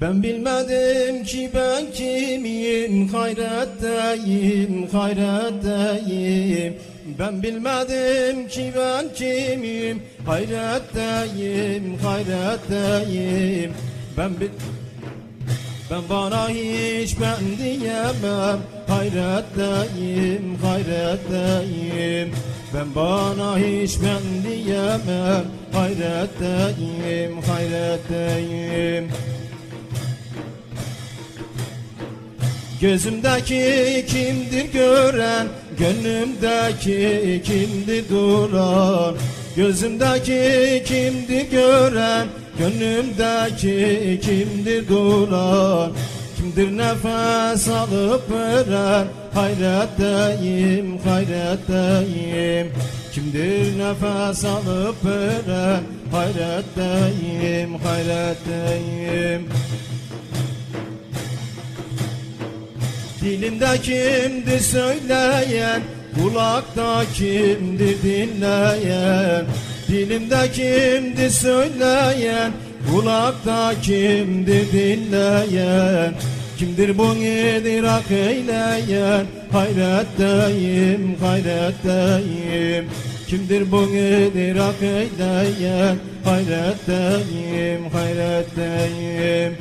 Ben bilmedim ki ben kimim hayretteyim hayretteyim Ben bilmedim ki ben kimim hayretteyim hayretteyim Ben bil ben bana hiç ben diyemem Hayretteyim, hayretteyim Ben bana hiç ben diyemem Hayretteyim, hayretteyim Gözümdeki kimdir gören Gönlümdeki kimdir duran? Gözümdeki kimdir gören Gönlümdeki kimdir duran? Kimdir nefes alıp veren Hayretteyim, hayretteyim Kimdir nefes alıp veren Hayretteyim, hayretteyim Dilimde kimdir söyleyen Kulakta kimdir dinleyen? Dilimde kimdir söyleyen Kulakta kimdir dinleyen? Kimdir bu idrak eyleyen? Hayretteyim, hayretteyim Kimdir bu idrak eyleyen? Hayretteyim, hayretteyim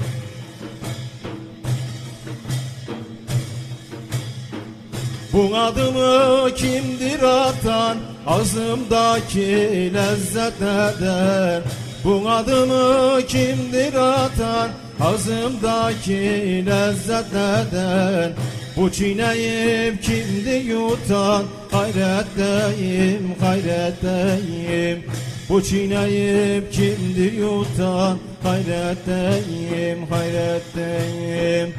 Bu adımı kimdir atan? Ağzımdaki lezzet neden Bu adımı kimdir atan? Ağzımdaki lezzet neden Bu çiğneyip kimdir yutan? Hayretteyim, hayretteyim Bu çiğneyip kimdir yutan? Hayretteyim, hayretteyim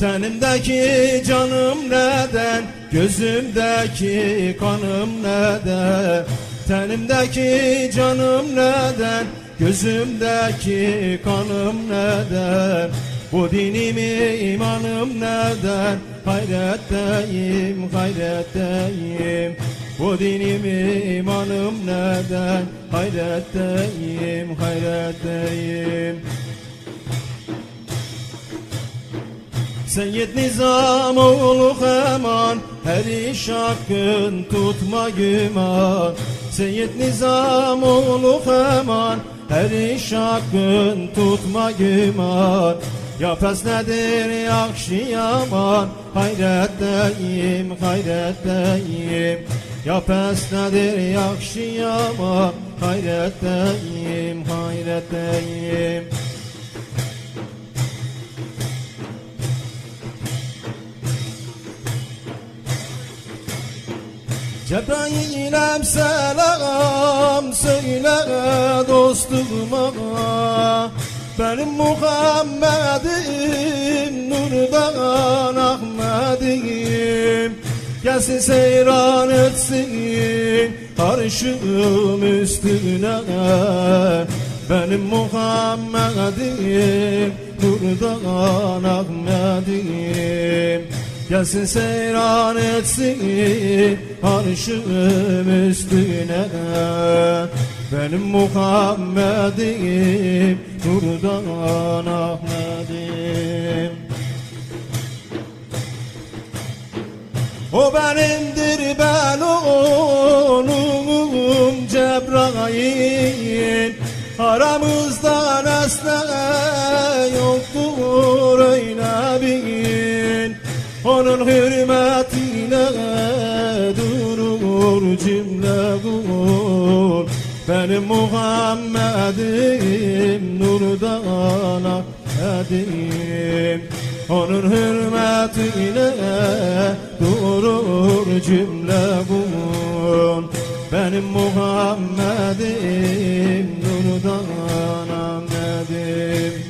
Tenimdeki canım neden? Gözümdeki kanım neden? Tenimdeki canım neden? Gözümdeki kanım neden? Bu dinimi imanım neden? Hayretteyim, hayretteyim Bu dinimi imanım neden? Hayretteyim, hayretteyim Seyyid Nizamoğlu Heman Her iş hakkın tutma güman. Seyyid Nizamoğlu Heman Her iş hakkın tutma güman. Ya pes nedir yakşı yaman Hayretteyim, hayretteyim Ya pes nedir yakşı yaman Hayretteyim, hayretteyim Cebrail'em selam söyle dostuma Benim Muhammed'im nurdan Ahmet'im. Gelsin seyran etsin arşım üstüne. Benim Muhammed'im nurdan Ahmet'im Gelsin seyran etsin arşım üstüne. Benim Muhammed'im nurdan Ahmet'im. O benimdir ben onum Cebrail Aramızda onun hürmetine durur cümle kul Benim Muhammed'im nurdan Ahmet'im Onun hürmetine durur cümle kul Benim Muhammed'im nurdan Ahmet'im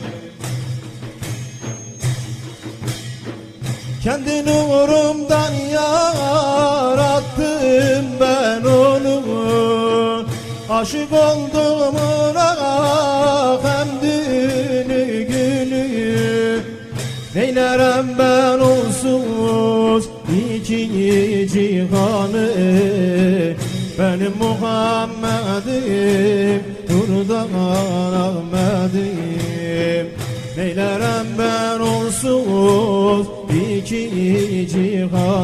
Kendi nurumdan yarattım ben onu. Aşık oldum ona hem dünü günü. Neylerem ben onsuz iki cihanı. Benim Muhammed'im buradan Ahmet'im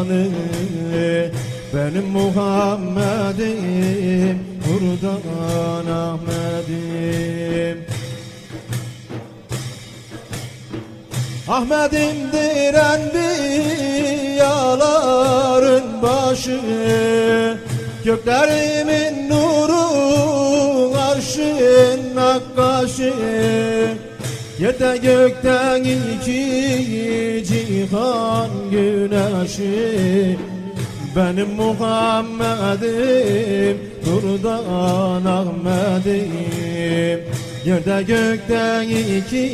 cihanı Benim Muhammed'im buradan Ahmet'im Ahmet'im direndiyaların başı Göklerimin nuru arşın nakkaşı. Yerde gökten iki cihan güneşi benim Muhammed'im Nurdan Ahmet'im Yerde gökten iki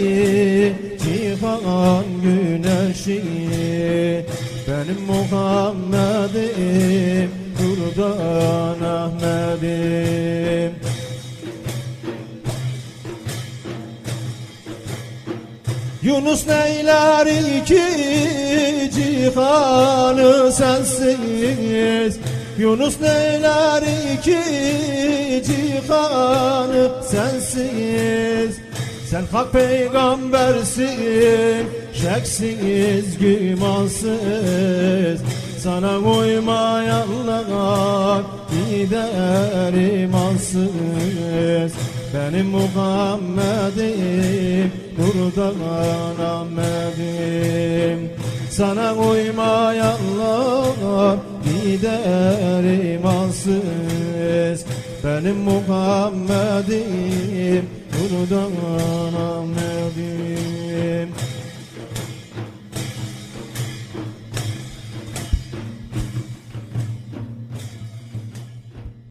cihan güneşi Benim Muhammed'im Nurdan Ahmet'im Yunus neyler iki cihanı sensiz? Yunus neyler iki cihanı sensiz? Sen hak peygambersin şeksiz gümansız. Sana uymayanlar gider imansız benim Muhammed'im Nurdan Ahmet'im. Sana uymayanlar gider imansız. Benim Muhammed'im Nurdan Ahmet'im